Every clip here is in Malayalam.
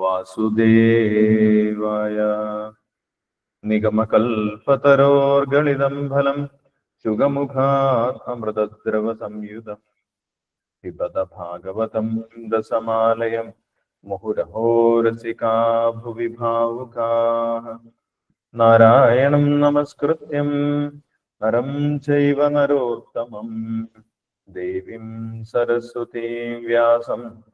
വാസുദേവായ. നിഗമകൽപതരോർഗളിതം ഫലം ശുഗമുഖാത് അമൃതദ്രവ സംയുതം പിബത ഭാഗവതം ദസമാലയം മുഹുരഹോരസികാ ഭുവി ഭാവുകാः നാരായണം നമസ്കൃത്യം നരം ചൈവ നരോത്തമം. ദേവീം സരസ്വതീം വ്യാസം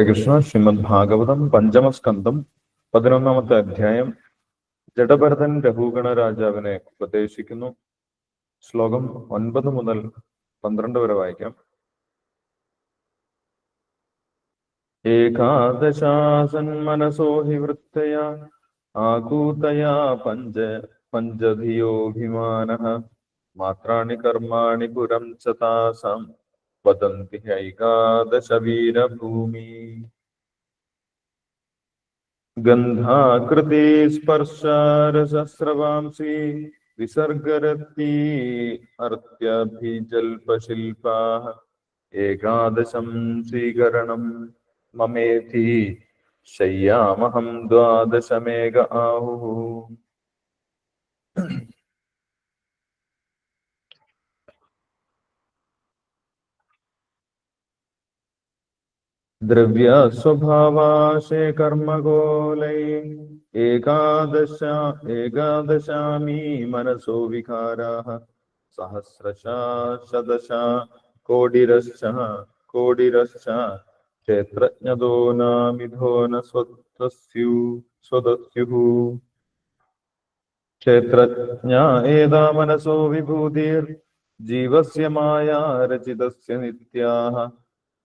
ഹരകൃഷ്ണ ശ്രീമദ് ഭാഗവതം പഞ്ചമസ്കന്ധം പതിനൊന്നാമത്തെ അധ്യായം. ജഡഭരതൻ രഘുഗണ രാജാവിനെ ഉപദേശിക്കുന്നു. ശ്ലോകം ഒൻപത് മുതൽ പന്ത്രണ്ട് വരെ വായിക്കാം. ഏകാദശാസന്മനസോ ഹി വൃത്തയാ ആകൂതയാ പഞ്ച പഞ്ചധിയോഭിമാന. മാത്രാണി കർമാണി പുരം ച താസാം വദന്തി ഹൈകാദശ വീരഭൂമി ഗന്ധാകൃതി സ്പർശാരസസ്രവാംസി വിസർഗരത്തി അർത്യഭിജൽപശില്പാः ഏകാദശം സ്വീകരണം മമേധി ശയ്യാമഹം द्रव्यस्वभावाशे कर्मगोलै एकादश, एकादशामी मनसो विकाराः। सहस्रशा, शतश, कोटिरश्च कोटिरश्च। क्षेत्रज्ञदो नामिधो न स्वतस्यु स्वतस्युः क्षेत्रज्ञ एदा मनसो विभूतिर्जीवस्य माया रचितस्य नित्याः।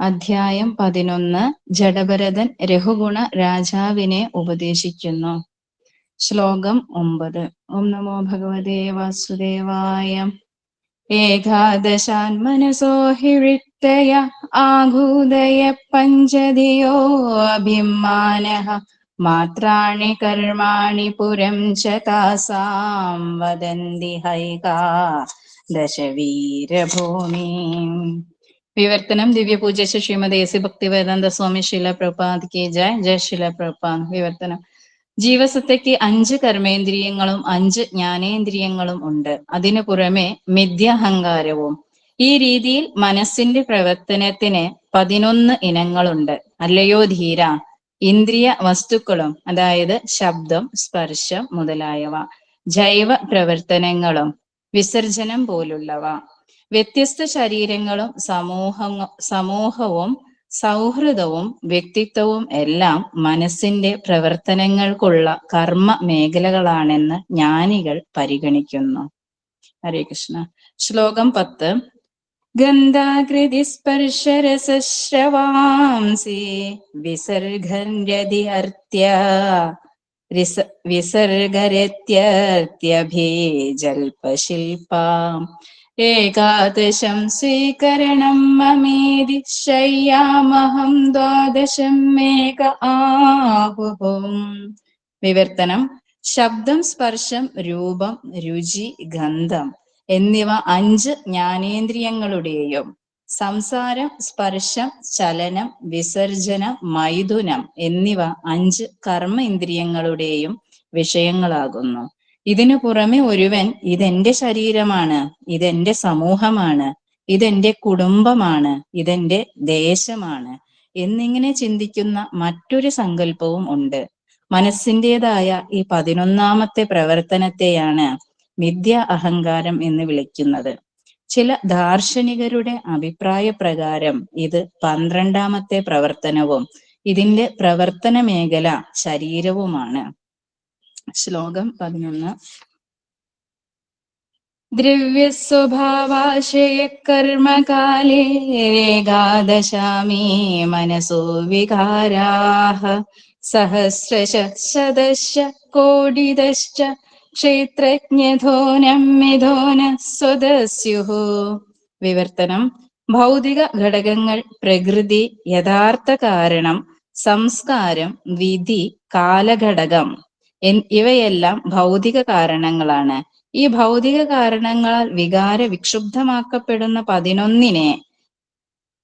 അധ്യായം പതിനൊന്ന്. ജഡഭരതൻ രഘുഗുണ രാജാവിനെ ഉപദേശിക്കുന്നു. ശ്ലോകം ഒമ്പത്. ഓം നമോ ഭഗവതേ വാസുദേവായ. ഏകാദശാൻ മനസോ ഹിഴിത്തയ ആഘൂദയ പഞ്ചതിയോ അഭിമാന. മാത്രാണി കർമാണി പുരം ച താസാം വദന്തി ഹൈകാ ദശവീരഭൂമി. വിവർത്തനം. ദിവ്യപൂജ ശ്രീമതി എ സി ഭക്തിവേദാന്ത സ്വാമി ശില പ്രഭാത് കെ ജയ. ജയ ശില പ്രഭാത്. വിവർത്തനം. ജീവസത്തയ്ക്ക് അഞ്ച് കർമ്മേന്ദ്രിയങ്ങളും അഞ്ച് ജ്ഞാനേന്ദ്രിയങ്ങളും ഉണ്ട്. അതിനു പുറമെ മിഥ്യാഹങ്കാരവും. ഈ രീതിയിൽ മനസ്സിന്റെ പ്രവർത്തനത്തിന് പതിനൊന്ന് ഇനങ്ങളുണ്ട്. അല്ലയോ ധീര ഇന്ദ്രിയ വസ്തുക്കളും അതായത് ശബ്ദം സ്പർശം മുതലായവ ജൈവ പ്രവർത്തനങ്ങളും വിസർജനം പോലുള്ളവ. വ്യത്യസ്ത ശരീരങ്ങളും സമൂഹ സമൂഹവും സൗഹൃദവും വ്യക്തിത്വവും എല്ലാം മനസ്സിന്റെ പ്രവർത്തനങ്ങൾക്കുള്ള കർമ്മ മേഖലകളാണെന്ന് ജ്ഞാനികൾ പരിഗണിക്കുന്നു. ഹരേ കൃഷ്ണ. ശ്ലോകം പത്ത്. ഗന്ധാകൃതി സ്പർശരസശ്രവാംസി വിസർഗന്യതി അർത്യ റിസ വിസർഗരത്യർത്യഭീജൽപശില്പാം ഏകാദശം സ്വീകരണം മമേതി ശയ്യാമഹം ദ്വാദശം മേക ആഹുഹും. വിവർത്തനം ശബ്ദം സ്പർശം രൂപം രുചി ഗന്ധം എന്നിവ അഞ്ച് ജ്ഞാനേന്ദ്രിയങ്ങളുടെയും സംസാരം സ്പർശം ചലനം വിസർജനം മൈഥുനം എന്നിവ അഞ്ച് കർമ്മ ഇന്ദ്രിയങ്ങളുടെയും വിഷയങ്ങളാകുന്നു. ഇതിനു പുറമെ ഒരുവൻ ഇതെന്റെ ശരീരമാണ് ഇതെന്റെ സമൂഹമാണ് ഇതെന്റെ കുടുംബമാണ് ഇതെന്റെ ദേശമാണ് എന്നിങ്ങനെ ചിന്തിക്കുന്ന മറ്റൊരു സങ്കല്പവും ഉണ്ട്. മനസ്സിന്റെതായ ഈ പതിനൊന്നാമത്തെ പ്രവർത്തനത്തെയാണ് മിഥ്യ അഹങ്കാരം എന്ന് വിളിക്കുന്നത്. ചില ദാർശനികരുടെ അഭിപ്രായ പ്രകാരം ഇത് പന്ത്രണ്ടാമത്തെ പ്രവർത്തനവും ഇതിന്റെ പ്രവർത്തന മേഖല ശരീരവുമാണ്. ശ്ലോകം പതിനൊന്ന്. ദ്രവ്യസ്വഭാവാശയ കർമ്മകാലേ ഏകാദശാമീ മനസോ വികാരാഹ. സഹസ്രശ ശതശ കോടിദശ്ച ക്ഷേത്രജ്ഞധോനം മിഥോന സ്വദസ്യുഃ വിവർത്തനം. ഭൗതിക ഘടകങ്ങൾ പ്രകൃതി യഥാർത്ഥ കാരണം. സംസ്കാരം വിധി കാലഘടകം. ഇവയെല്ലാം ഭൗതിക കാരണങ്ങളാണ്. ഈ ഭൗതിക കാരണങ്ങളാൽ വികാര വിക്ഷുബ്ധമാക്കപ്പെടുന്ന പതിനൊന്നിനെ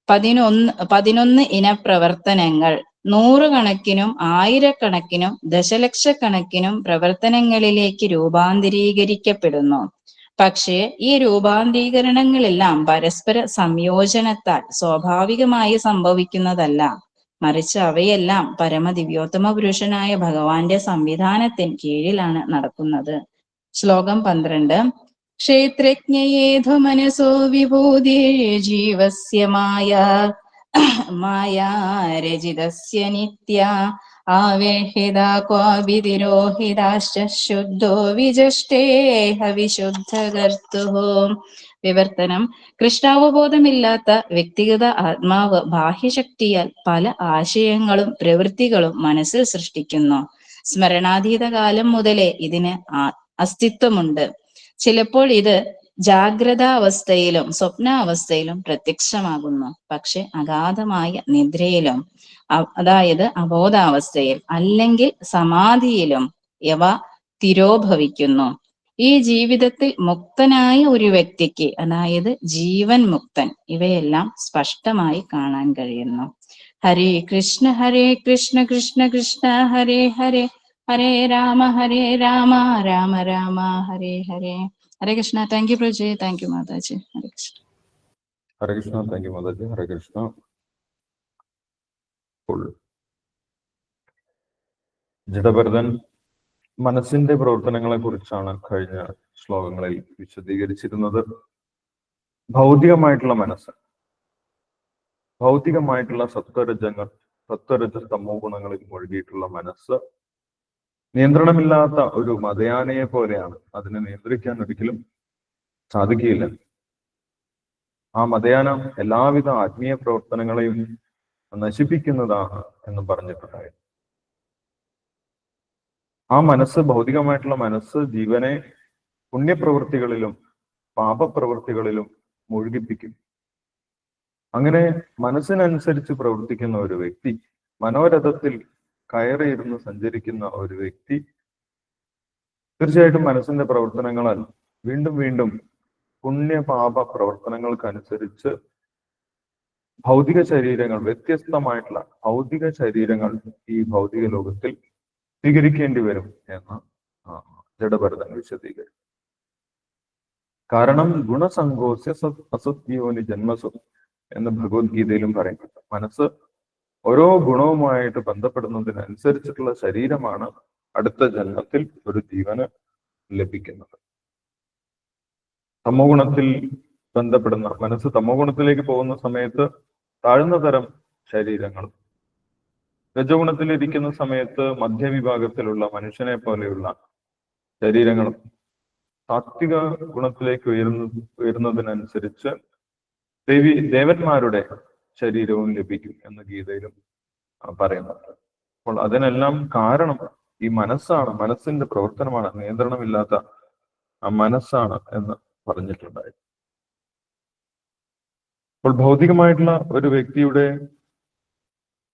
പതിനൊന്ന് പതിനൊന്ന് ഇന പ്രവർത്തനങ്ങൾ നൂറുകണക്കിനും ആയിരക്കണക്കിനും ദശലക്ഷക്കണക്കിനും പ്രവർത്തനങ്ങളിലേക്ക് രൂപാന്തരീകരിക്കപ്പെടുന്നു. പക്ഷേ ഈ രൂപാന്തരീകരണങ്ങളെല്ലാം പരസ്പര സംയോജനത്താൽ സ്വാഭാവികമായി സംഭവിക്കുന്നതല്ല. മറിച്ച് അവയെല്ലാം പരമദിവ്യോത്തമ പുരുഷനായ ഭഗവാന്റെ സംവിധാനത്തിന് കീഴിലാണ് നടക്കുന്നത്. ശ്ലോകം പന്ത്രണ്ട്. ക്ഷേത്രജ്ഞയേധു മനസോ വിഭൂതി ജീവസ്യ മായ മായാരജിതസ്യ നിത്യ ആവേഹിത ക്വാവിതിരോഹിതാശ്ച ശുദ്ധോ വിശുദ്ധകർത്തുഃ. വിവർത്തനം. കൃഷ്ണാവബോധമില്ലാത്ത വ്യക്തിഗത ആത്മാവ് ബാഹ്യശക്തിയാൽ പല ആശയങ്ങളും പ്രവൃത്തികളും മനസ്സിൽ സൃഷ്ടിക്കുന്നു. സ്മരണാതീത കാലം മുതലേ ഇതിന് അസ്തിത്വമുണ്ട്. ചിലപ്പോൾ ഇത് ജാഗ്രതാവസ്ഥയിലും സ്വപ്നാവസ്ഥയിലും പ്രത്യക്ഷമാകുന്നു. പക്ഷെ അഗാധമായ നിദ്രയിലും അതായത് അബോധാവസ്ഥയിൽ അല്ലെങ്കിൽ സമാധിയിലും ഇവ തിരോഭവിക്കുന്നു. ഈ ജീവിതത്തിൽ മുക്തനായ ഒരു വ്യക്തിക്ക് അതായത് ജീവൻ മുക്തൻ ഇവയെല്ലാം സ്പഷ്ടമായി കാണാൻ കഴിയുന്നു. Hare Krishna Hare Krishna Krishna Krishna Hare Hare Hare Rama Hare Rama Rama Rama Hare Hare. Hare Krishna thank you Prajay thank you Mataji. Hare Krishna. Hare Krishna thank you Mataji. Hare Krishna. Jadabharatan മനസ്സിന്റെ പ്രവർത്തനങ്ങളെ കുറിച്ചാണ് കഴിഞ്ഞ ശ്ലോകങ്ങളിൽ വിശദീകരിച്ചിരുന്നത്. ഭൗതികമായിട്ടുള്ള മനസ്സ്. ഭൗതികമായിട്ടുള്ള സത്വരജങ്ങൾ സത്വരജ തമോ ഗുണങ്ങളിൽ മുഴുകിയിട്ടുള്ള മനസ്സ്. നിയന്ത്രണമില്ലാത്ത ഒരു മതയാനയെ പോലെയാണ്. അതിനെ നിയന്ത്രിക്കാൻ ഒരിക്കലും സാധിക്കുകയില്ല. ആ മതയാനം എല്ലാവിധ ആത്മീയ പ്രവർത്തനങ്ങളെയും നശിപ്പിക്കുന്നതാണ് എന്ന് പറഞ്ഞിട്ടുണ്ടായിരുന്നു. ആ മനസ്സ് ഭൗതികമായിട്ടുള്ള മനസ്സ് ജീവനെ പുണ്യപ്രവൃത്തികളിലും പാപപ്രവൃത്തികളിലും മുഴുകിപ്പിക്കും. അങ്ങനെ മനസ്സിനനുസരിച്ച് പ്രവർത്തിക്കുന്ന ഒരു വ്യക്തി മനോരഥത്തിൽ കയറിയിരുന്ന് സഞ്ചരിക്കുന്ന ഒരു വ്യക്തി തീർച്ചയായിട്ടും മനസ്സിന്റെ പ്രവർത്തനങ്ങളാൽ വീണ്ടും വീണ്ടും പുണ്യപാപ പ്രവർത്തനങ്ങൾക്കനുസരിച്ച് ഭൗതിക ശരീരങ്ങൾ വ്യത്യസ്തമായിട്ടുള്ള ഭൗതിക ശരീരങ്ങൾ ഈ ഭൗതിക ലോകത്തിൽ സ്വീകരിക്കേണ്ടി വരും. എന്ന് ജഡഭരതൻ വിശദീകരിച്ചു കാരണം ഗുണസങ്കോസ്യ സത് അസത്യോനി ജന്മസു എന്ന് ഭഗവത്ഗീതയിലും പറയുന്നുണ്ട്. മനസ്സ് ഓരോ ഗുണവുമായിട്ട് ബന്ധപ്പെടുന്നതിനനുസരിച്ചിട്ടുള്ള ശരീരമാണ് അടുത്ത ജന്മത്തിൽ ഒരു ജീവന് ലഭിക്കുന്നത്. തമോ ഗുണത്തിൽ ബന്ധപ്പെടുന്ന മനസ്സ് തമോ ഗുണത്തിലേക്ക് പോകുന്ന സമയത്ത് താഴ്ന്ന തരം ശരീരങ്ങൾ രജഗുണത്തിൽ ഇരിക്കുന്ന സമയത്ത് മധ്യവിഭാഗത്തിലുള്ള മനുഷ്യനെ പോലെയുള്ള ശരീരങ്ങളും സാത്വിക ഗുണത്തിലേക്ക് ഉയർന്ന ഉയരുന്നതിനനുസരിച്ച് ദേവി ദേവന്മാരുടെ ശരീരവും ലഭിക്കും എന്ന് ഗീതയിലും പറയുന്നുണ്ട്. അപ്പോൾ അതിനെല്ലാം കാരണം ഈ മനസ്സാണ് മനസ്സിന്റെ പ്രവർത്തനമാണ് നിയന്ത്രണമില്ലാത്ത ആ മനസ്സാണ് എന്ന് പറഞ്ഞിട്ടുണ്ടായി അപ്പോൾ ഭൗതികമായിട്ടുള്ള ഒരു വ്യക്തിയുടെ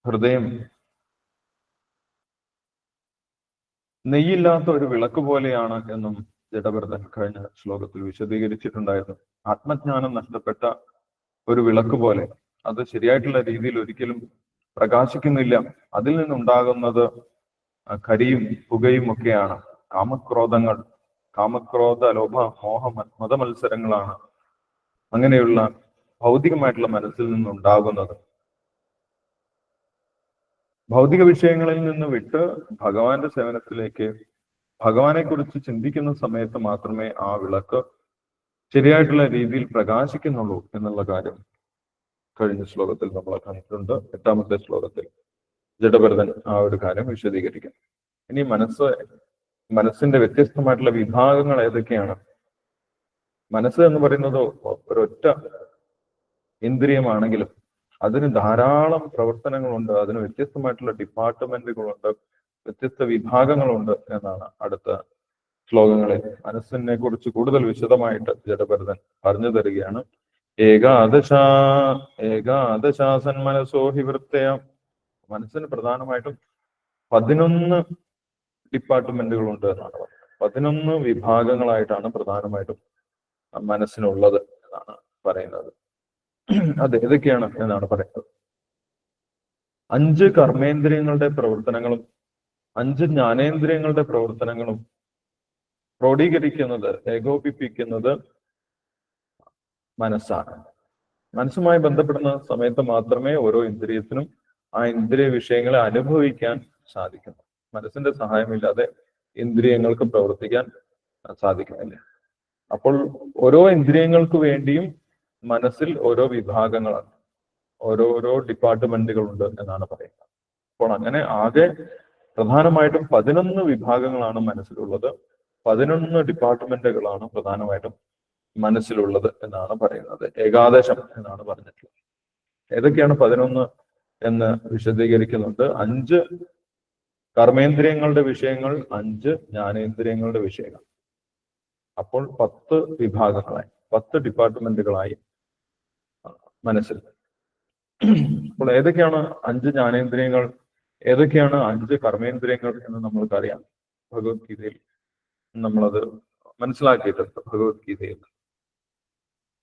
ഹൃദയം നെയ്യില്ലാത്ത ഒരു വിളക്ക് പോലെയാണ് എന്നും ജഡഭരതൻ കഴിഞ്ഞ ശ്ലോകത്തിൽ വിശദീകരിച്ചിട്ടുണ്ടായിരുന്നു. ആത്മജ്ഞാനം നഷ്ടപ്പെട്ട ഒരു വിളക്ക് പോലെ. അത് ശരിയായിട്ടുള്ള രീതിയിൽ ഒരിക്കലും പ്രകാശിക്കുന്നില്ല. അതിൽ നിന്നുണ്ടാകുന്നത് കരിയും പുകയും ഒക്കെയാണ്. കാമക്രോധങ്ങൾ കാമക്രോധ ലോഭ മോഹ മതമത്സരങ്ങളാണ് അങ്ങനെയുള്ള ഭൗതികമായിട്ടുള്ള മനസ്സിൽ നിന്നുണ്ടാകുന്നത്. ഭൗതിക വിഷയങ്ങളിൽ നിന്ന് വിട്ട് ഭഗവാന്റെ സേവനത്തിലേക്ക് ഭഗവാനെ കുറിച്ച് ചിന്തിക്കുന്ന സമയത്ത് മാത്രമേ ആ വിളക്ക് ശരിയായിട്ടുള്ള രീതിയിൽ പ്രകാശിക്കുന്നുള്ളൂ എന്നുള്ള കാര്യം കഴിഞ്ഞ ശ്ലോകത്തിൽ നമ്മൾ കണ്ടിട്ടുണ്ട് എട്ടാമത്തെ ശ്ലോകത്തിൽ. ജഡഭരതൻ ആ ഒരു കാര്യം വിശദീകരിക്കും. ഇനി മനസ്സ് മനസ്സിന്റെ വ്യത്യസ്തമായിട്ടുള്ള വിഭാഗങ്ങൾ ഏതൊക്കെയാണ്? മനസ്സ് എന്ന് പറയുന്നത് ഒരൊറ്റ ഇന്ദ്രിയമാണെങ്കിലും അതിന് ധാരാളം പ്രവർത്തനങ്ങളുണ്ട് അതിന് വ്യത്യസ്തമായിട്ടുള്ള ഡിപ്പാർട്ട്മെന്റുകളുണ്ട് വ്യത്യസ്ത വിഭാഗങ്ങളുണ്ട് എന്നാണ് അടുത്ത ശ്ലോകങ്ങളിൽ. മനസ്സിനെ കുറിച്ച് കൂടുതൽ വിശദമായിട്ട് ജഡഭരതൻ പറഞ്ഞു തരികയാണ്. ഏകാദശ ഏകാദശാസൻ മനസ്സോ ഹിവൃത്തയ മനസ്സിന് പ്രധാനമായിട്ടും പതിനൊന്ന് ഡിപ്പാർട്ട്മെന്റുകളുണ്ട് എന്നാണ് പറയുന്നത് പതിനൊന്ന് വിഭാഗങ്ങളായിട്ടാണ് പ്രധാനമായിട്ടും മനസ്സിനുള്ളത് എന്നാണ് പറയുന്നത്. അത് ഏതൊക്കെയാണ് എന്നാണ് പറയുന്നത്. അഞ്ച് കർമ്മേന്ദ്രിയങ്ങളുടെ പ്രവർത്തനങ്ങളും അഞ്ച് ജ്ഞാനേന്ദ്രിയങ്ങളുടെ പ്രവർത്തനങ്ങളും ക്രോഡീകരിക്കുന്നത് ഏകോപിപ്പിക്കുന്നത് മനസ്സാണ്. മനസ്സുമായി ബന്ധപ്പെടുന്ന സമയത്ത് മാത്രമേ ഓരോ ഇന്ദ്രിയത്തിനും ആ ഇന്ദ്രിയ വിഷയങ്ങളെ അനുഭവിക്കാൻ സാധിക്കുന്നു മനസ്സിന്റെ സഹായമില്ലാതെ ഇന്ദ്രിയങ്ങൾക്ക് പ്രവർത്തിക്കാൻ സാധിക്കുന്നില്ല. അപ്പോൾ ഓരോ ഇന്ദ്രിയങ്ങൾക്ക് വേണ്ടിയും മനസ്സിൽ ഓരോ വിഭാഗങ്ങളാണ്. ഓരോരോ ഡിപ്പാർട്ട്മെന്റുകളുണ്ട് എന്നാണ് പറയുന്നത്. അപ്പോൾ അങ്ങനെ ആകെ പ്രധാനമായിട്ടും പതിനൊന്ന് വിഭാഗങ്ങളാണ് മനസ്സിലുള്ളത്. പതിനൊന്ന് ഡിപ്പാർട്ട്മെന്റുകളാണ് പ്രധാനമായിട്ടും മനസ്സിലുള്ളത് എന്നാണ് പറയുന്നത്. ഏകാദശം എന്നാണ് പറഞ്ഞിട്ടുള്ളത്. ഏതൊക്കെയാണ് പതിനൊന്ന് എന്ന് വിശദീകരിക്കുന്നുണ്ട്? അഞ്ച് കർമ്മേന്ദ്രിയങ്ങളുടെ വിഷയങ്ങൾ അഞ്ച് ജ്ഞാനേന്ദ്രിയങ്ങളുടെ വിഷയങ്ങൾ. അപ്പോൾ പത്ത് വിഭാഗങ്ങളായി പത്ത് ഡിപ്പാർട്ട്മെന്റുകളായി മനസ്സിൽ. അപ്പോൾ ഏതൊക്കെയാണ് അഞ്ച് ജ്ഞാനേന്ദ്രിയങ്ങൾ ഏതൊക്കെയാണ് അഞ്ച് കർമ്മേന്ദ്രിയങ്ങൾ എന്ന് നമ്മൾക്കറിയാം. ഭഗവത്ഗീതയിൽ നമ്മളത് മനസ്സിലാക്കിയിട്ടുണ്ട് ഭഗവത്ഗീതയിൽ.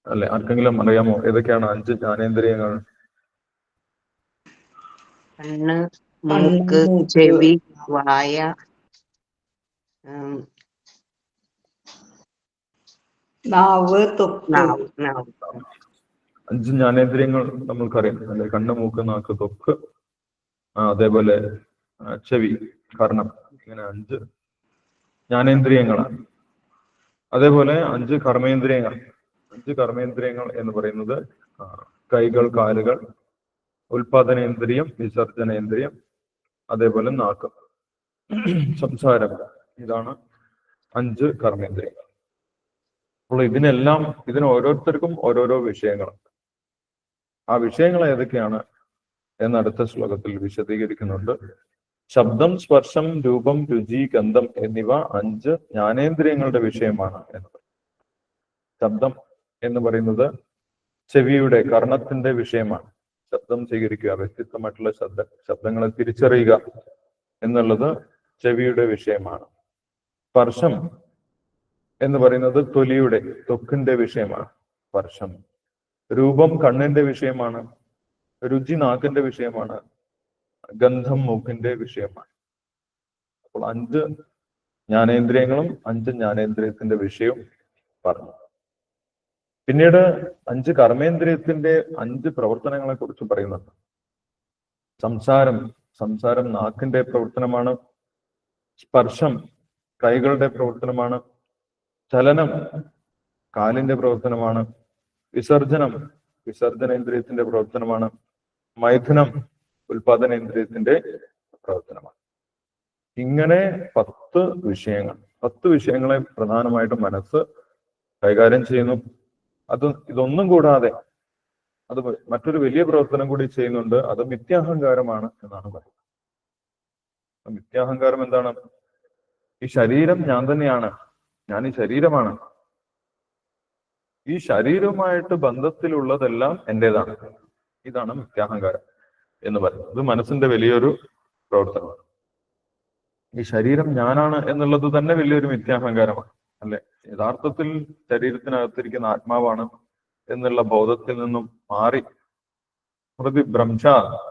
അല്ലെ? ആർക്കെങ്കിലും അറിയാമോ ഏതൊക്കെയാണ് അഞ്ച് ജ്ഞാനേന്ദ്രിയങ്ങൾ? കണ്ണ് മൂക്ക് ചെവി വായ നാവ് തൊക്ക്. നാവ് നാവ്. അഞ്ച് ജ്ഞാനേന്ദ്രിയങ്ങൾ നമ്മൾക്കറിയാം. അല്ലെ കണ്ണ് മൂക്ക് നാക്ക് തൊക്ക് അതേപോലെ ചെവി കർണം. ഇങ്ങനെ അഞ്ച് ജ്ഞാനേന്ദ്രിയങ്ങളാണ്. അതേപോലെ അഞ്ച് കർമ്മേന്ദ്രിയങ്ങൾ. അഞ്ച് കർമ്മേന്ദ്രിയങ്ങൾ എന്ന് പറയുന്നത് കൈകൾ കാലുകൾ ഉൽപാദനേന്ദ്രിയം വിസർജനേന്ദ്രിയം അതേപോലെ നാക്ക്. സംസാരം. ഇതാണ് അഞ്ച് കർമ്മേന്ദ്രിയങ്ങൾ. അപ്പോൾ ഇതിനെല്ലാം ഇതിന് ഓരോരുത്തർക്കും ഓരോരോ വിഷയങ്ങളുണ്ട് ആ വിഷയങ്ങൾ ഏതൊക്കെയാണ് എന്ന് അടുത്ത ശ്ലോകത്തിൽ വിശദീകരിക്കുന്നുണ്ട്. ശബ്ദം സ്പർശം രൂപം രുചി ഗന്ധം എന്നിവ അഞ്ച് ജ്ഞാനേന്ദ്രിയങ്ങളുടെ വിഷയമാണ് എന്നത്. ശബ്ദം എന്ന് പറയുന്നത് ചെവിയുടെ കർണത്തിന്റെ വിഷയമാണ്. ശബ്ദം സ്വീകരിക്കുക വ്യത്യസ്തമായിട്ടുള്ള ശബ്ദ ശബ്ദങ്ങളെ തിരിച്ചറിയുക എന്നുള്ളത് ചെവിയുടെ വിഷയമാണ്. സ്പർശം എന്ന് പറയുന്നത് തൊലിയുടെ തൊക്കിന്റെ വിഷയമാണ്. സ്പർശം. രൂപം കണ്ണിന്റെ വിഷയമാണ് രുചി നാക്കിന്റെ വിഷയമാണ് ഗന്ധം മൂക്കിന്റെ വിഷയമാണ്. അപ്പോൾ അഞ്ച് ജ്ഞാനേന്ദ്രിയങ്ങളും അഞ്ച് ജ്ഞാനേന്ദ്രിയത്തിന്റെ വിഷയവും പറഞ്ഞു. പിന്നീട് അഞ്ച് കർമ്മേന്ദ്രിയത്തിന്റെ അഞ്ച് പ്രവർത്തനങ്ങളെ കുറിച്ച് പറയുന്നുണ്ട്. സംസാരം സംസാരം നാക്കിന്റെ പ്രവർത്തനമാണ് സ്പർശം കൈകളുടെ പ്രവർത്തനമാണ് ചലനം കാലിന്റെ പ്രവർത്തനമാണ് വിസർജനം വിസർജനേന്ദ്രിയത്തിന്റെ പ്രവർത്തനമാണ്. മൈഥുനം ഉൽപാദനേന്ദ്രിയത്തിന്റെ പ്രവർത്തനമാണ്. ഇങ്ങനെ പത്ത് വിഷയങ്ങൾ പത്ത് വിഷയങ്ങളെ പ്രധാനമായിട്ടും മനസ്സ് കൈകാര്യം ചെയ്യുന്നു. അത് ഇതൊന്നും കൂടാതെ അത് മറ്റൊരു വലിയ പ്രവർത്തനം കൂടി ചെയ്യുന്നുണ്ട്. അത് മിഥ്യാഹങ്കാരമാണ് എന്നാണ് പറയുന്നത്. മിഥ്യാഹങ്കാരം എന്താണ്? ഈ ശരീരം ഞാൻ തന്നെയാണ്. ഞാൻ ഈ ശരീരമാണ്. ഈ ശരീരവുമായിട്ട് ബന്ധത്തിലുള്ളതെല്ലാം എന്റേതാണ്. ഇതാണ് മിഥ്യാഹങ്കാരം എന്ന് പറയുന്നത്. ഇത് മനസ്സിന്റെ വലിയൊരു പ്രവർത്തനമാണ്. ഈ ശരീരം ഞാനാണ് എന്നുള്ളത് തന്നെ വലിയൊരു മിഥ്യാഹങ്കാരമാണ് അല്ലെ? യഥാർത്ഥത്തിൽ ശരീരത്തിനകത്തിരിക്കുന്ന ആത്മാവാണ് എന്നുള്ള ബോധത്തിൽ നിന്നും മാറി സ്മൃതി ഭ്രംശ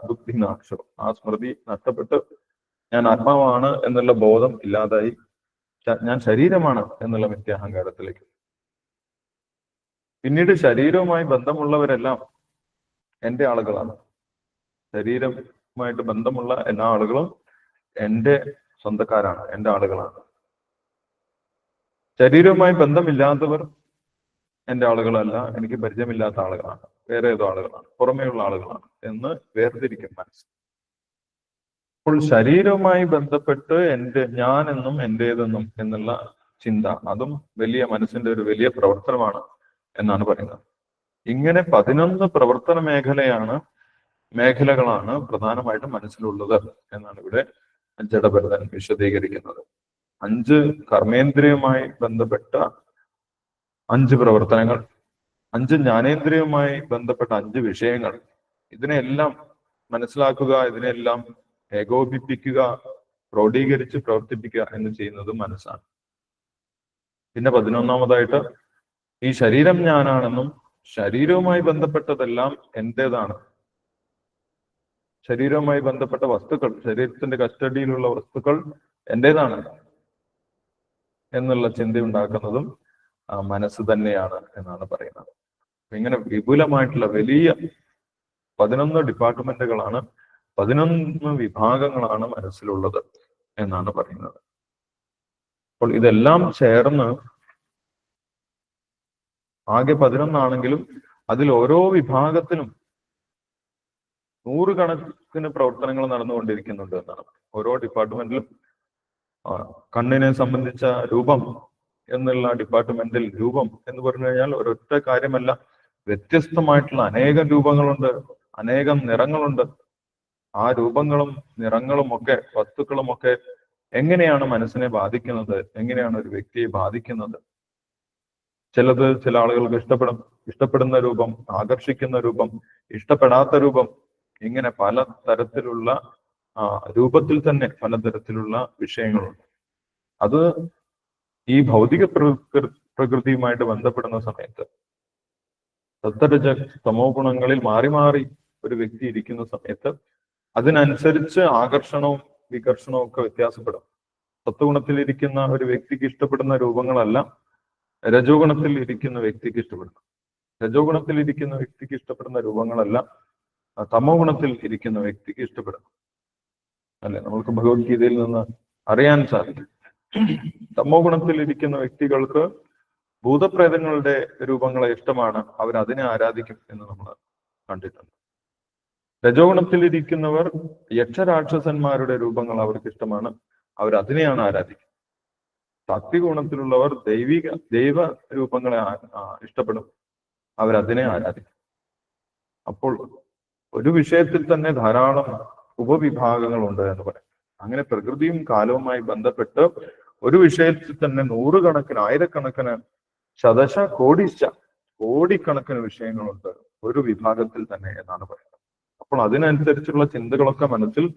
ബുദ്ധി നാക്ഷോ ആ സ്മൃതി നഷ്ടപ്പെട്ട് ഞാൻ ആത്മാവാണ് എന്നുള്ള ബോധം ഇല്ലാതായി. ഞാൻ ശരീരമാണ് എന്നുള്ള മിഥ്യാഹങ്കാരത്തിലേക്ക് പിന്നീട് ശരീരവുമായി ബന്ധമുള്ളവരെല്ലാം എന്റെ ആളുകളാണ്. ശരീരവുമായിട്ട് ബന്ധമുള്ള എല്ലാ ആളുകളും എന്റെ സ്വന്തക്കാരാണ് എന്റെ ആളുകളാണ്. ശരീരവുമായി ബന്ധമില്ലാത്തവർ എന്റെ ആളുകളല്ല എനിക്ക് പരിചയമില്ലാത്ത ആളുകളാണ് വേറെ ഏതോ ആളുകളാണ് പുറമേയുള്ള ആളുകളാണ് എന്ന് വേർതിരിക്കും മനസ്സ്. അപ്പോൾ ശരീരവുമായി ബന്ധപ്പെട്ട് എന്റെ ഞാനെന്നും എന്നും എന്റേതെന്നും എന്നുള്ള ചിന്ത അതും വലിയ മനസ്സിന്റെ ഒരു വലിയ പ്രവർത്തനമാണ്. എന്നാണ് പറയുന്നത്. ഇങ്ങനെ പതിനൊന്ന് പ്രവർത്തന മേഖലയാണ് മേഖലകളാണ് പ്രധാനമായിട്ടും മനസ്സിലുള്ളത് എന്നാണ് ഇവിടെ ജഡഭരതൻ വിശദീകരിക്കുന്നത്. അഞ്ച് കർമ്മേന്ദ്രിയവുമായി ബന്ധപ്പെട്ട അഞ്ച് പ്രവർത്തനങ്ങൾ അഞ്ച് ജ്ഞാനേന്ദ്രിയവുമായി ബന്ധപ്പെട്ട അഞ്ച് വിഷയങ്ങൾ ഇതിനെല്ലാം മനസ്സിലാക്കുക ഇതിനെല്ലാം ഏകോപിപ്പിക്കുക ക്രോഡീകരിച്ച് പ്രവർത്തിപ്പിക്കുക എന്ന് ചെയ്യുന്നത് മനസ്സാണ്. പിന്നെ പതിനൊന്നാമതായിട്ട് ഈ ശരീരം ഞാനാണെന്നും ശരീരവുമായി ബന്ധപ്പെട്ടതെല്ലാം എന്റേതാണ്. ശരീരവുമായി ബന്ധപ്പെട്ട വസ്തുക്കൾ ശരീരത്തിന്റെ കസ്റ്റഡിയിലുള്ള വസ്തുക്കൾ എന്റേതാണ് എന്നുള്ള ചിന്ത ഉണ്ടാക്കുന്നതും മനസ്സ് തന്നെയാണ് എന്നാണ് പറയുന്നത്. ഇങ്ങനെ വിപുലമായിട്ടുള്ള വലിയ പതിനൊന്ന് ഡിപ്പാർട്ട്മെന്റുകളാണ് പതിനൊന്ന് വിഭാഗങ്ങളാണ് മനസ്സിലുള്ളത് എന്നാണ് പറയുന്നത്. അപ്പോൾ ഇതെല്ലാം ചേർന്ന് ആകെ പതിനൊന്നാണെങ്കിലും അതിൽ ഓരോ വിഭാഗത്തിനും നൂറുകണക്കിന് പ്രവർത്തനങ്ങൾ നടന്നുകൊണ്ടിരിക്കുന്നുണ്ട് എന്നാണ്. ഓരോ ഡിപ്പാർട്ട്മെന്റിലും കണ്ണിനെ സംബന്ധിച്ച രൂപം എന്നുള്ള ഡിപ്പാർട്ട്മെന്റിൽ രൂപം എന്ന് പറഞ്ഞു കഴിഞ്ഞാൽ ഒരൊറ്റ കാര്യമല്ല. വ്യത്യസ്തമായിട്ടുള്ള അനേകം രൂപങ്ങളുണ്ട് അനേകം നിറങ്ങളുണ്ട്. ആ രൂപങ്ങളും നിറങ്ങളും ഒക്കെ വസ്തുക്കളും ഒക്കെ എങ്ങനെയാണ് മനസ്സിനെ ബാധിക്കുന്നത് എങ്ങനെയാണ് ഒരു വ്യക്തിയെ ബാധിക്കുന്നത്? ചിലത് ചില ആളുകൾക്ക് ഇഷ്ടപ്പെടും ഇഷ്ടപ്പെടുന്ന രൂപം ആകർഷിക്കുന്ന രൂപം ഇഷ്ടപ്പെടാത്ത രൂപം ഇങ്ങനെ പല തരത്തിലുള്ള രൂപത്തിൽ തന്നെ പലതരത്തിലുള്ള വിഷയങ്ങളുണ്ട്. അത് ഈ ഭൗതിക പ്രകൃതിയുമായിട്ട് ബന്ധപ്പെടുന്ന സമയത്ത് സത്തരജ തമോ ഗുണങ്ങളിൽ മാറി മാറി ഒരു വ്യക്തി ഇരിക്കുന്ന സമയത്ത് അതിനനുസരിച്ച് ആകർഷണവും വികർഷണവും ഒക്കെ വ്യത്യാസപ്പെടും. സത്വഗുണത്തിൽ ഇരിക്കുന്ന ഒരു വ്യക്തിക്ക് ഇഷ്ടപ്പെടുന്ന രൂപങ്ങളല്ല രജോ ഗുണത്തിൽ ഇരിക്കുന്ന വ്യക്തിക്ക് ഇഷ്ടപ്പെടുന്നു. രജോഗുണത്തിൽ ഇരിക്കുന്ന വ്യക്തിക്ക് ഇഷ്ടപ്പെടുന്ന രൂപങ്ങളല്ല തമോ ഗുണത്തിൽ ഇരിക്കുന്ന വ്യക്തിക്ക് ഇഷ്ടപ്പെടുന്നു. അല്ലെ? നമ്മൾക്ക് ഭഗവത്ഗീതയിൽ നിന്ന് അറിയാൻ സാധിക്കും. തമോ ഗുണത്തിൽ ഇരിക്കുന്ന വ്യക്തികൾക്ക് ഭൂതപ്രേതങ്ങളുടെ രൂപങ്ങളെ ഇഷ്ടമാണ്. അവർ അതിനെ ആരാധിക്കും എന്ന് നമ്മൾ കണ്ടിട്ടുണ്ട്. രജോഗുണത്തിൽ ഇരിക്കുന്നവർ യക്ഷരാക്ഷസന്മാരുടെ രൂപങ്ങൾ അവർക്ക് ഇഷ്ടമാണ്. അവർ അതിനെയാണ് ആരാധിക്കുന്നത്. സാത്വിക ഗുണത്തിലുള്ളവർ ദൈവിക ദൈവ രൂപങ്ങളെ ഇഷ്ടപ്പെടും. അവരതിനെ ആരാധിക്കും. അപ്പോൾ ഒരു വിഷയത്തിൽ തന്നെ ധാരാളം ഉപവിഭാഗങ്ങളുണ്ട് എന്ന് പറയാം. അങ്ങനെ പ്രകൃതിയും കാലവുമായി ബന്ധപ്പെട്ട് ഒരു വിഷയത്തിൽ തന്നെ നൂറുകണക്കിന് ആയിരക്കണക്കിന് ശതശ കോടിശ കോടിക്കണക്കിന് വിഷയങ്ങളുണ്ട് ഒരു വിഭാഗത്തിൽ തന്നെ എന്നാണ് പറയുന്നത്. അപ്പോൾ അതിനനുസരിച്ചുള്ള ചിന്തകളൊക്കെ മനസ്സിൽ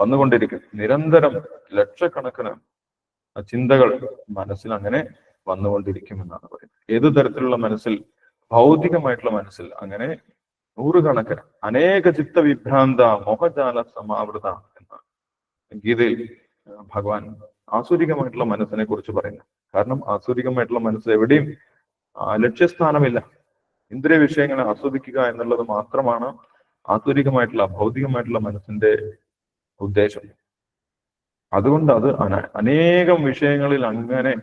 വന്നുകൊണ്ടിരിക്കും. നിരന്തരം ലക്ഷക്കണക്കിന് ചിന്തകൾ മനസ്സിൽ അങ്ങനെ വന്നുകൊണ്ടിരിക്കും എന്നാണ് പറയുന്നത്. ഏത് തരത്തിലുള്ള മനസ്സിൽ? ഭൗതികമായിട്ടുള്ള മനസ്സിൽ. അങ്ങനെ നൂറുകണക്കിന് അനേക ചിത്ത വിഭ്രാന്ത മോഹജാല സമാവൃത എന്നാണ് ഗീതയിൽ ഭഗവാൻ ആസുരികമായിട്ടുള്ള മനസ്സിനെ കുറിച്ച് പറയുന്നു. കാരണം ആസുരികമായിട്ടുള്ള മനസ്സ് എവിടെയും ലക്ഷ്യസ്ഥാനമില്ല. ഇന്ദ്രിയ വിഷയങ്ങളെ ആസ്വദിക്കുക എന്നുള്ളത് മാത്രമാണ് ആസുരികമായിട്ടുള്ള ഭൗതികമായിട്ടുള്ള മനസ്സിന്റെ ഉദ്ദേശം. അതുകൊണ്ട് അത് അന- അനേകം വിഷയങ്ങളിൽ അങ്ങനെ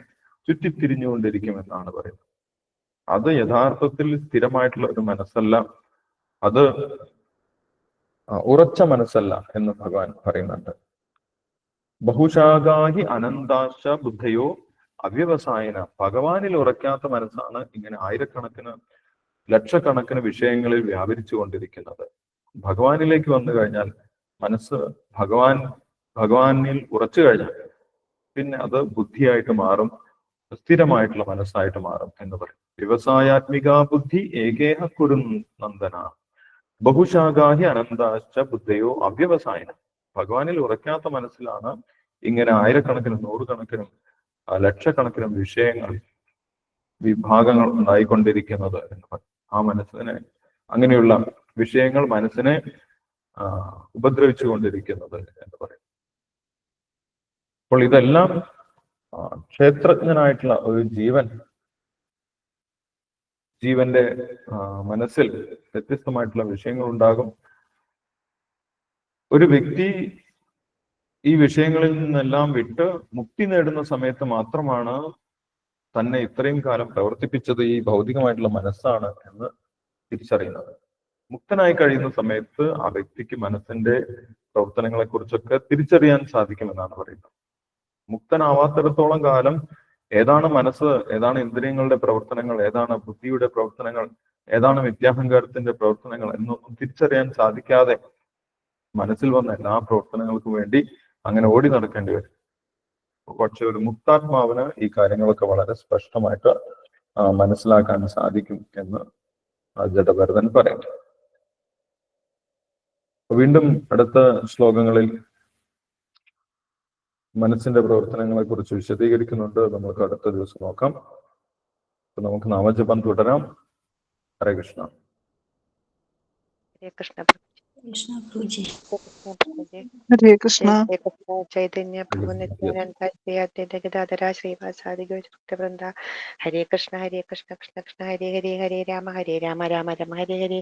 ചുറ്റിത്തിരിഞ്ഞുകൊണ്ടിരിക്കുമെന്നാണ് പറയുന്നത്. അത് യഥാർത്ഥത്തിൽ സ്ഥിരമായിട്ടുള്ള ഒരു മനസ്സല്ല. അത് ഉറച്ച മനസ്സല്ല എന്ന് ഭഗവാൻ പറയുന്നുണ്ട്. ബഹുശാഖാഹി അനന്താശ ബുദ്ധയോ അവ്യവസായന. ഭഗവാനിൽ ഉറക്കാത്ത മനസ്സാണ് ഇങ്ങനെ ആയിരക്കണക്കിന് ലക്ഷക്കണക്കിന് വിഷയങ്ങളിൽ വ്യാപരിച്ചു കൊണ്ടിരിക്കുന്നത് ഭഗവാനിലേക്ക് വന്നു കഴിഞ്ഞാൽ മനസ്സ് ഭഗവാൻ ഭഗവാനിൽ ഉറച്ചു കഴിഞ്ഞാൽ പിന്നെ അത് ബുദ്ധിയായിട്ട് മാറും സ്ഥിരമായിട്ടുള്ള മനസ്സായിട്ട് മാറും എന്ന് പറയും. വ്യവസായാത്മിക ബുദ്ധി ഏകേഹ കുരു നന്ദന. ബഹുശാഖാഹി അനന്താശ്ച ബുദ്ധയോ അവ്യവസായനം ഭഗവാനിൽ ഉറക്കാത്ത മനസ്സിലാണ് ഇങ്ങനെ ആയിരക്കണക്കിനും നൂറുകണക്കിനും ലക്ഷക്കണക്കിനും വിഷയങ്ങൾ വിഭാഗങ്ങൾ ഉണ്ടായിക്കൊണ്ടിരിക്കുന്നത് എന്ന് പറയും. ആ മനസ്സിനെ അങ്ങനെയുള്ള വിഷയങ്ങൾ മനസ്സിനെ ഉപദ്രവിച്ചു കൊണ്ടിരിക്കുന്നത് എന്ന് പറയും. അപ്പോൾ ഇതെല്ലാം ക്ഷേത്രജ്ഞനായിട്ടുള്ള ഒരു ജീവൻ ജീവന്റെ മനസ്സിൽ വ്യത്യസ്തമായിട്ടുള്ള വിഷയങ്ങൾ ഉണ്ടാകും ഒരു വ്യക്തി ഈ വിഷയങ്ങളിൽ നിന്നെല്ലാം വിട്ട് മുക്തി നേടുന്ന സമയത്ത് മാത്രമാണ് തന്നെ ഇത്രയും കാലം പ്രവർത്തിപ്പിച്ചത് ഈ ഭൗതികമായിട്ടുള്ള മനസ്സാണ് എന്ന് തിരിച്ചറിയുന്നത്. മുക്തനായി കഴിയുന്ന സമയത്ത് ആ വ്യക്തിക്ക് മനസ്സിന്റെ പ്രവർത്തനങ്ങളെ കുറിച്ചൊക്കെ തിരിച്ചറിയാൻ സാധിക്കുമെന്നാണ് പറയുന്നത്. മുക്തനാവാത്തിടത്തോളം കാലം ഏതാണ് മനസ്സ് ഏതാണ് ഇന്ദ്രിയങ്ങളുടെ പ്രവർത്തനങ്ങൾ ഏതാണ് ബുദ്ധിയുടെ പ്രവർത്തനങ്ങൾ ഏതാണ് വിദ്യാഹങ്കാരത്തിന്റെ പ്രവർത്തനങ്ങൾ എന്നൊന്നും തിരിച്ചറിയാൻ സാധിക്കാതെ മനസ്സിൽ വന്ന എല്ലാ പ്രവർത്തനങ്ങൾക്കും വേണ്ടി അങ്ങനെ ഓടി നടക്കേണ്ടി വരും. പക്ഷെ ഒരു മുക്താത്മാവിന് ഈ കാര്യങ്ങളൊക്കെ വളരെ സ്പഷ്ടമായിട്ട് മനസ്സിലാക്കാൻ സാധിക്കും എന്ന് ജഡഭരതൻ പറയുന്നു. വീണ്ടും അടുത്ത ശ്ലോകങ്ങളിൽ മനസ്സിന്റെ പ്രവർത്തനങ്ങളെ കുറിച്ച് വിശദീകരിക്കുന്നുണ്ട്. നമുക്ക് അടുത്ത ദിവസം നോക്കാം. അപ്പൊ നമുക്ക് നാമജപം തുടരാം. ഹരേ കൃഷ്ണ. ഹരേ കൃഷ്ണ ഹരേ കൃഷ്ണ. ഹരേ കൃഷ്ണ. ചൈതന്യ പ്രഭു നിത്യാനന്ദ ശ്രീവാസാദി ഹരേ കൃഷ്ണ ഹരേ കൃഷ്ണ കൃഷ്ണ കൃഷ്ണ. ഹരേ ഹരേ ഹരേ രാമ ഹരേ രാമ രാമ രാമ ഹരേ ഹരേ.